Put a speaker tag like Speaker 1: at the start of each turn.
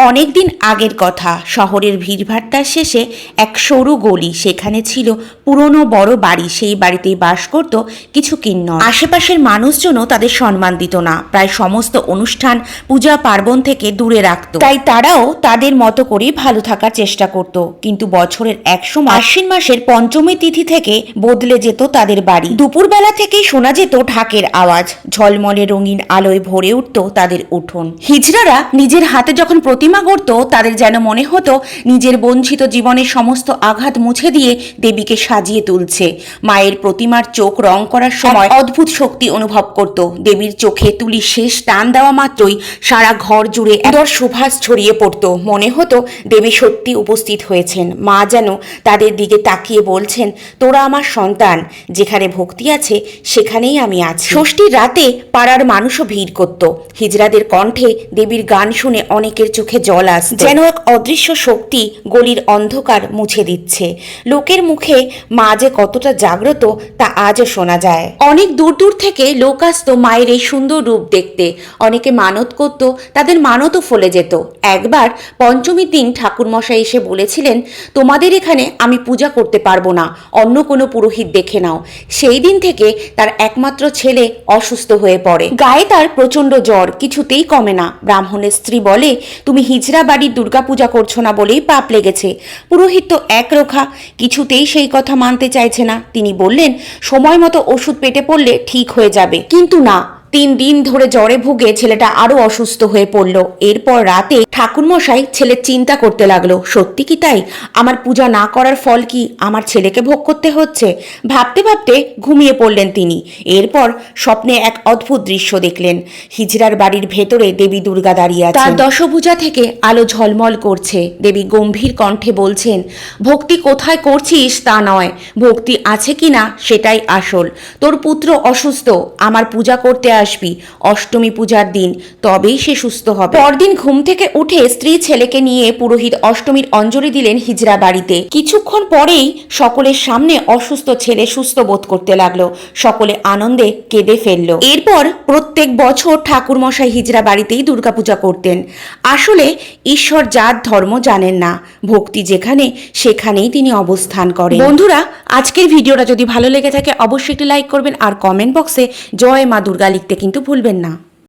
Speaker 1: অনেকদিন আগের কথা শহরের ভিড়ভাট্টার শেষে এক সরু গলি সেখানে ছিল পুরনো বড় বাড়ি। সেই বাড়িতেই বাস করত কিছু কিন্নর। আশেপাশের মানুষজনও তাদের সম্মান দিত না। প্রায় সমস্ত অনুষ্ঠান পূজা পার্বণ থেকে দূরে রাখত। তাই তারাও তাদের মতো করেই ভালো থাকার চেষ্টা করত। কিন্তু বছরের এক সময় আশ্বিন মাসের পঞ্চমী তিথি থেকে বদলে যেত তাদের বাড়ি। দুপুরবেলা থেকেই শোনা যেত ঢাকের আওয়াজ। ঝলমলে রঙিন আলোয় ভরে উঠত তাদের উঠোন। হিজড়ারা নিজের হাতে যখন প্রতিমা গড়ত, তাদের যেন মনে হতো নিজের বঞ্চিত জীবনের সমস্ত আঘাত মুছে দিয়ে দেবীকে সাজিয়ে তুলছে। মায়ের প্রতিমার চোখ রং করার সময় অদ্ভুত শক্তি অনুভব করত। দেবীর চোখে তুলি শেষ টান দেওয়া মাত্রই সারা ঘর জুড়ে এদর সুভাষ ছড়িয়ে পড়তো। মনে হতো দেবী সত্যি উপস্থিত হয়েছেন। মা যেন তাদের দিকে তাকিয়ে বলছেন তোরা আমার সন্তান যেখানে ভক্তি আছে সেখানেই আমি আছি। ষষ্ঠীর রাতে পাড়ার মানুষও ভিড় করত। হিজড়াদের কণ্ঠে দেবীর গান শুনে অনেকের চোখে জল আসত। যেন এক অদৃশ্য শক্তি গলির অন্ধকার মুছে দিচ্ছে। লোকের মুখে মা যে কতটা জাগ্রত তা আজও শোনা যায়। অনেক দূর দূর থেকে লোক আসতো মায়ের এই সুন্দর রূপ দেখতে। অনেকে মানত করত, তাদের মানতও ফলে যেত। একবার পঞ্চমীর দিন ঠাকুরমশাই এসে বলেছিলেন, তোমাদের এখানে আমি পূজা করতে পারব না, অন্য কোনো পুরোহিত দেখে নাও। সেই দিন থেকে তার একমাত্র ছেলে অসুস্থ হয়ে পড়ে। গায়ে তার প্রচণ্ড জ্বর, কিছুতেই কমে না। ব্রাহ্মণের স্ত্রী বলে, তুমি হিজড়া বাড়ির দুর্গাপূজা করছ না বলেই পাপ লেগেছে। পুরোহিত তো একরোখা কিছুতেই সেই কথা মানতে চাইছে না। তিনি বললেন, সময় মতো ওষুধ পেটে পড়লে ঠিক হয়ে যাবে। কিন্তু না তিন দিন ধরে জ্বরে ভুগে ছেলেটা আরও অসুস্থ হয়ে পড়ল। এরপর রাতে ঠাকুরমশাই ছেলের চিন্তা করতে লাগল। সত্যি কি তাই? আমার পূজা না করার ফল কি আমার ছেলেকে ভোগ করতে হচ্ছে? ভাবতে ভাবতে ঘুমিয়ে পড়লেন তিনি। এরপর স্বপ্নে এক অদ্ভুত দৃশ্য দেখলেন। হিজড়ার বাড়ির ভেতরে দেবী দুর্গা দাঁড়িয়ে আছে তার দশভূজা থেকে আলো ঝলমল করছে। দেবী গম্ভীর কণ্ঠে বলছেন, ভক্তি কোথায় করছিস তা নয়। ভক্তি আছে কিনা সেটাই আসল। তোর পুত্র অসুস্থ। আমার পূজা করতে আসবি, অষ্টমী পূজার দিন, তবেই সে সুস্থ হবে। পরদিন ঘুম থেকে উঠে স্ত্রী ছেলেকে নিয়ে পুরোহিত অষ্টমীর অঞ্জলি দিলেন হিজড়া বাড়িতে। কিছুক্ষণ পরেই সকলের সামনে অসুস্থ ছেলে সুস্থ বোধ করতে লাগল। সকলে আনন্দে কেঁদে ফেলল। এরপর প্রত্যেক বছর ঠাকুরমশাই হিজড়া বাড়িতেই দুর্গাপূজা করতেন। আসলে ঈশ্বর জাত ধর্ম জানেন না, ভক্তি যেখানে, সেখানেই তিনি অবস্থান করেন। বন্ধুরা, আজকের ভিডিওটা যদি ভালো লেগে থাকে, অবশ্যই একটি লাইক করবেন আর কমেন্ট বক্সে জয় মা দুর্গা লিখতে কিন্তু ভুলবেন না।